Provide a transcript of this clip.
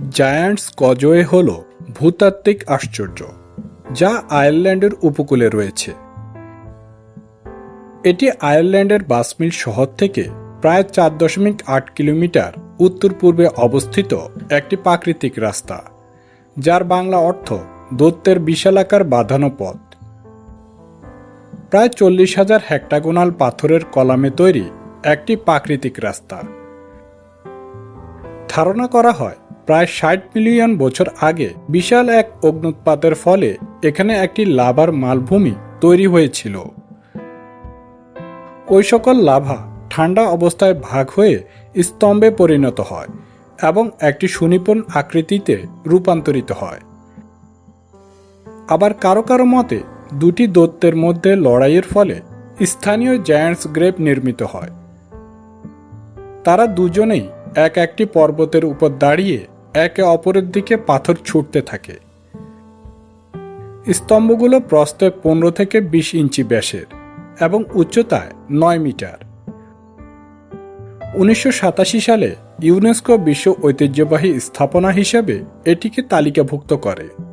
Giants causeway হল ভূতাত্ত্বিক আশ্চর্য, যা আয়ারল্যান্ডের উপকূলে রয়েছে। এটি আয়ারল্যান্ডের বাসমিল শহর থেকে প্রায় চার দশমিক আট কিলোমিটার উত্তর পূর্বে অবস্থিত একটি প্রাকৃতিক রাস্তা, যার বাংলা অর্থ দত্তের বিশালাকার বাঁধানো পথ প্রায় চল্লিশ হাজার হেক্টাগোনাল পাথরের কলামে তৈরি একটি প্রাকৃতিক রাস্তা। ধারণা করা হয় প্রায় ষাট মিলিয়ন বছর আগে বিশাল এক অগ্নুৎপাতের ফলে এখানে একটি লাভার মালভূমি তৈরি হয়েছিল। ওই সকল লাভা ঠান্ডা অবস্থায় ভাগ হয়ে স্তম্ভে পরিণত হয় এবং একটি সুনিপুণ আকৃতিতে রূপান্তরিত হয়। আবার কারও কারও মতে, দুটি দত্তের মধ্যে লড়াইয়ের ফলে স্থানীয় জায়ান্টস গ্রেপ নির্মিত হয়। তারা দুজনেই এক একটি পর্বতের উপর দাঁড়িয়ে একে অপরের দিকে পাথর ছুটতে থাকে। স্তম্ভগুলো প্রস্থে পনেরো থেকে বিশ ইঞ্চি ব্যাসের এবং উচ্চতায় নয় মিটার। উনিশশো সাতাশি সালে ইউনেস্কো বিশ্ব ঐতিহ্যবাহী স্থাপনা হিসেবে এটিকে তালিকাভুক্ত করে।